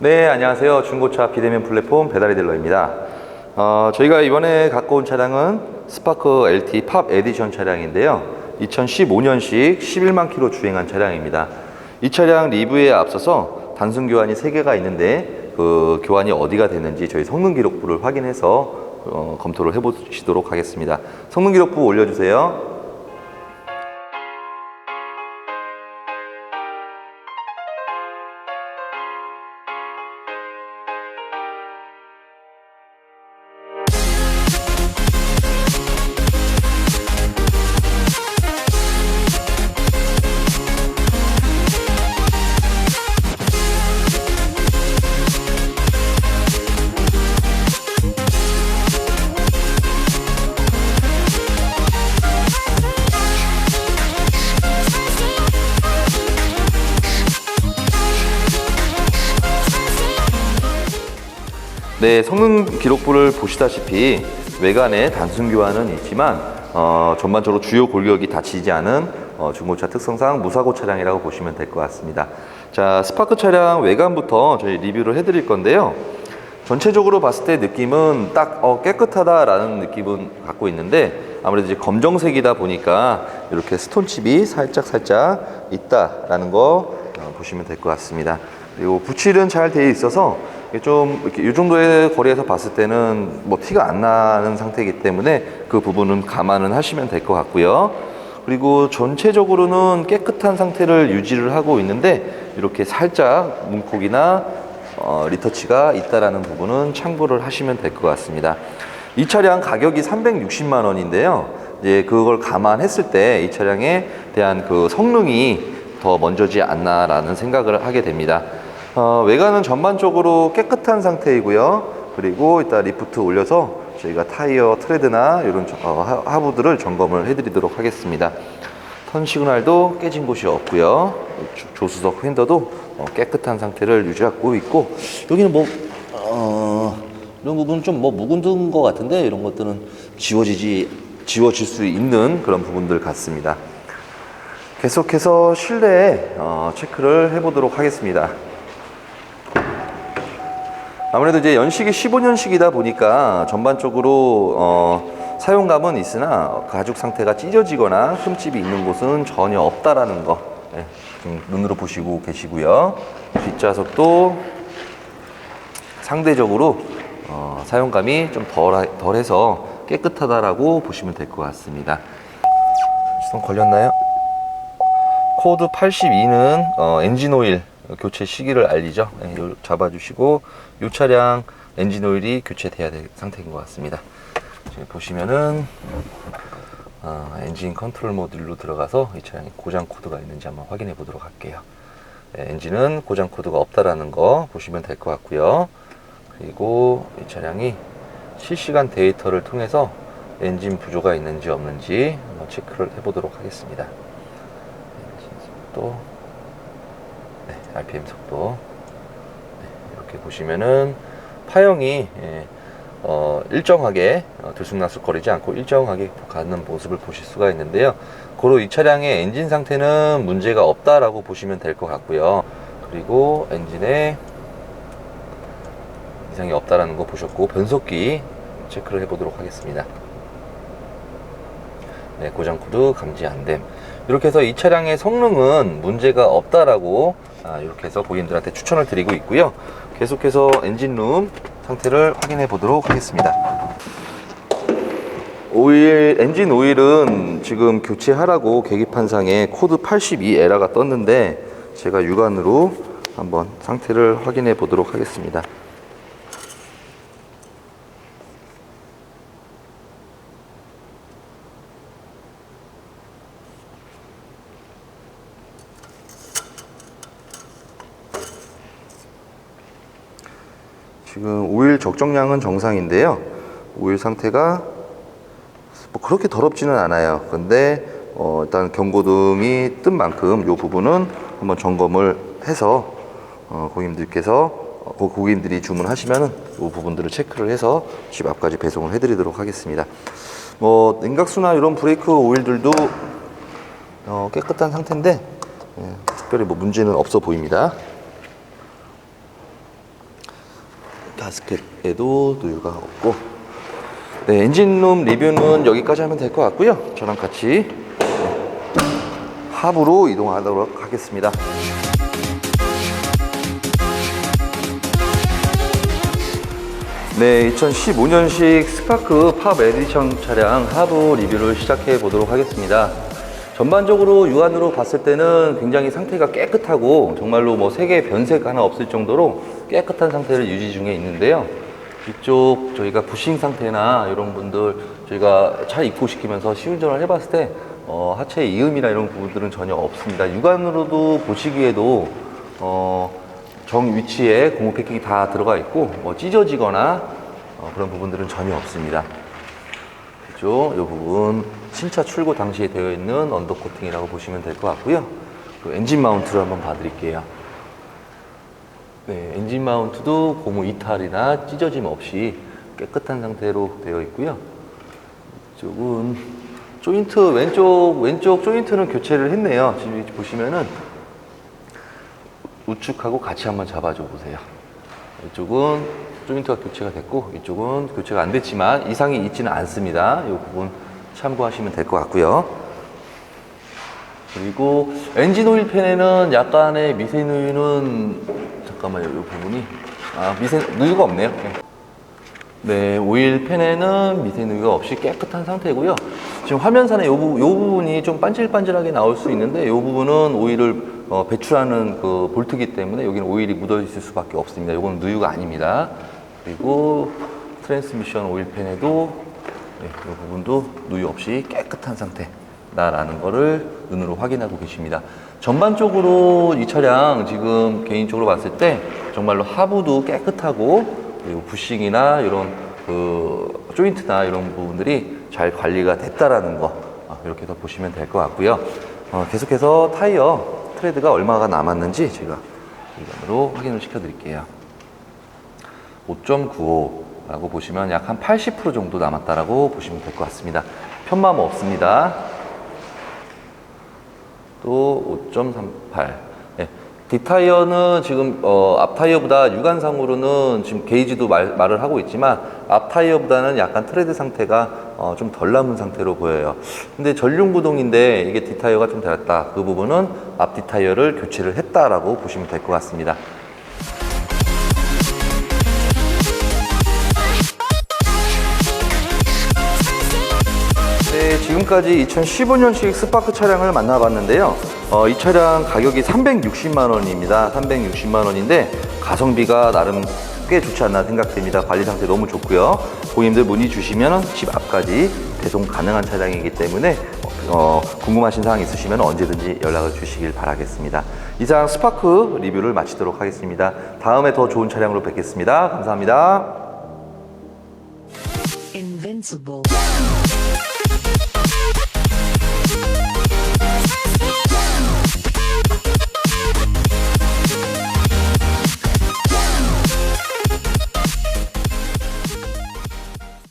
네, 안녕하세요. 중고차 비대면 플랫폼 배달의 딜러입니다. 어, 저희가 이번에 갖고 온 차량은 스파크 LT 팝 에디션 차량인데요. 2015년식 11만 킬로 주행한 차량입니다. 이 차량 리뷰에 앞서서 단순 교환이 3개가 있는데 그 교환이 어디가 됐는지 저희 성능 기록부를 확인해서 어, 검토를 해보시도록 하겠습니다. 성능 기록부 올려주세요. 네, 성능 기록부를 보시다시피 외관에 단순 교환은 있지만 어, 전반적으로 주요 골격이 다치지 않은 어, 중고차 특성상 무사고 차량이라고 보시면 될 것 같습니다. 자, 스파크 차량 외관부터 저희 리뷰를 해드릴 건데요. 전체적으로 봤을 때 느낌은 딱 어, 깨끗하다라는 느낌은 갖고 있는데 아무래도 이제 검정색이다 보니까 이렇게 스톤칩이 살짝 살짝 있다라는 거 어, 보시면 될 것 같습니다. 그리고 부칠은 잘 되어 있어서 이게 좀 이렇게 이 정도의 거리에서 봤을 때는 뭐 티가 안 나는 상태이기 때문에 그 부분은 감안은 하시면 될 것 같고요. 그리고 전체적으로는 깨끗한 상태를 유지를 하고 있는데 이렇게 살짝 문콕이나 어, 리터치가 있다라는 부분은 참고를 하시면 될 것 같습니다. 이 차량 가격이 360만 원인데요. 이제 그걸 감안했을 때 이 차량에 대한 그 성능이 더 먼저지 않나라는 생각을 하게 됩니다. 어, 외관은 전반적으로 깨끗한 상태이고요. 그리고 이따 리프트 올려서 저희가 타이어 트레드나 이런 저- 어, 하- 하부들을 점검을 해드리도록 하겠습니다. 턴 시그널도 깨진 곳이 없고요. 조- 조수석 휀더도 어, 깨끗한 상태를 유지하고 있고 여기는 뭐 어, 이런 부분은 좀 뭐 묵은 것 같은데 이런 것들은 지워지지 지워질 수 있는 그런 부분들 같습니다. 계속해서 실내에 어, 체크를 해보도록 하겠습니다. 아무래도 이제 연식이 15년식이다 보니까 전반적으로 어, 사용감은 있으나 가죽 상태가 찢어지거나 흠집이 있는 곳은 전혀 없다라는 거 예, 좀 눈으로 보시고 계시고요. 뒷좌석도 상대적으로 어, 사용감이 좀 덜, 덜해서 깨끗하다라고 보시면 될 것 같습니다. 시동 걸렸나요? 코드 82는 어, 엔진 오일 교체 시기를 알리죠. 네, 요 잡아주시고 이 차량 엔진 오일이 교체돼야 될 상태인 것 같습니다. 지금 보시면은 어, 엔진 컨트롤 모듈로 들어가서 이 차량에 고장 코드가 있는지 한번 확인해 보도록 할게요. 네, 엔진은 고장 코드가 없다라는 거 보시면 될 것 같고요. 그리고 이 차량이 실시간 데이터를 통해서 엔진 부조가 있는지 없는지 한번 체크를 해보도록 하겠습니다. 네, RPM 속도 네, 이렇게 보시면은 파형이 예, 어, 일정하게 어, 들쑥날쑥 거리지 않고 일정하게 가는 모습을 보실 수가 있는데요. 고로 이 차량의 엔진 상태는 문제가 없다라고 보시면 될 것 같고요. 그리고 엔진에 이상이 없다라는 거 보셨고 변속기 체크를 해보도록 하겠습니다. 네, 고장 코드 감지 안됨. 이렇게 해서 이 차량의 성능은 문제가 없다라고 아, 이렇게 해서 고객님들한테 추천을 드리고 있고요. 계속해서 엔진룸 상태를 확인해 보도록 하겠습니다. 오일 엔진 오일은 지금 교체하라고 계기판상에 코드 82 에러가 떴는데 제가 육안으로 한번 상태를 확인해 보도록 하겠습니다. 지금 오일 적정량은 정상인데요. 오일 상태가 뭐 그렇게 더럽지는 않아요. 근데 어, 일단 경고등이 뜬 만큼 이 부분은 한번 점검을 해서 어, 고객님들께서 고- 고객님들이 주문하시면은 이 부분들을 체크를 해서 집 앞까지 배송을 해드리도록 하겠습니다. 뭐 냉각수나 이런 브레이크 오일들도 어, 깨끗한 상태인데 예, 특별히 뭐 문제는 없어 보입니다. 가스켓에도 누유가 없고 네, 엔진룸 리뷰는 여기까지 하면 될 것 같고요. 저랑 같이 합으로 이동하도록 하겠습니다. 네, 2015년식 스파크 팝 에디션 차량 하부 리뷰를 시작해 보도록 하겠습니다. 전반적으로 육안으로 봤을 때는 굉장히 상태가 깨끗하고 정말로 뭐 색의 변색 하나 없을 정도로 깨끗한 상태를 유지 중에 있는데요. 이쪽 저희가 부싱 상태나 이런 분들 저희가 차 입고시키면서 시운전을 해봤을 때 어, 하체 이음이나 이런 부분들은 전혀 없습니다. 육안으로도 보시기에도 어, 정 위치에 고무 패킹이 다 들어가 있고 뭐 찢어지거나 어, 그런 부분들은 전혀 없습니다. 그죠? 이 부분 신차 출고 당시에 되어 있는 언더 코팅이라고 보시면 될 것 같고요. 그 엔진 마운트를 한번 봐드릴게요. 네, 엔진 마운트도 고무 이탈이나 찢어짐 없이 깨끗한 상태로 되어 있고요. 이쪽은 조인트 왼쪽 왼쪽 조인트는 교체를 했네요. 지금 보시면은 우측하고 같이 한번 잡아줘 보세요. 이쪽은 조인트가 교체가 됐고 이쪽은 교체가 안 됐지만 이상이 있지는 않습니다. 이 부분 참고하시면 될 것 같고요. 그리고 엔진 오일 팬에는 약간의 미세 누유는 잠깐만요. 이 부분이 아 미세 누유가 없네요. 네. 네, 오일 팬에는 미세 누유가 없이 깨끗한 상태고요. 지금 이 부분, 요 부분이 좀 반질반질하게 나올 수 있는데 이 부분은 오일을 어, 배출하는 그 볼트기 때문에 여기는 오일이 묻어 있을 수밖에 없습니다. 이건 누유가 아닙니다. 그리고 트랜스미션 오일 팬에도 네, 이 부분도 누유 없이 깨끗한 상태다라는 거를 눈으로 확인하고 계십니다. 전반적으로 이 차량 지금 개인적으로 봤을 때 정말로 하부도 깨끗하고 그리고 부싱이나 이런 그 조인트나 이런 부분들이 잘 관리가 됐다라는 거 어, 이렇게 더 보시면 될 것 같고요. 어, 계속해서 타이어 트레드가 얼마가 남았는지 제가 이건으로 확인을 시켜드릴게요. 5.95라고 보시면 약 한 80% 정도 남았다라고 보시면 될 것 같습니다. 편마모 없습니다. 또 5.38. 네. 뒷타이어는 지금 어, 앞 타이어보다 육안상으로는 지금 게이지도 말, 말을 하고 있지만 앞 타이어보다는 약간 트레드 상태가 어, 좀 덜 남은 상태로 보여요. 근데 전륜 구동인데 이게 뒷타이어가 좀 달았다. 그 부분은 앞 뒷타이어를 교체를 했다라고 보시면 될 것 같습니다. 네, 지금까지 2015년식 스파크 차량을 만나봤는데요. 어, 이 차량 가격이 360만 원입니다. 360만 원인데 가성비가 나름 꽤 좋지 않나 생각됩니다. 관리 상태 너무 좋고요. 고객님들 문의 주시면 집 앞까지 배송 가능한 차량이기 때문에 어, 어, 궁금하신 사항 있으시면 언제든지 연락을 주시길 바라겠습니다. 이상 스파크 리뷰를 마치도록 하겠습니다. 다음에 더 좋은 차량으로 뵙겠습니다. 감사합니다. invincible.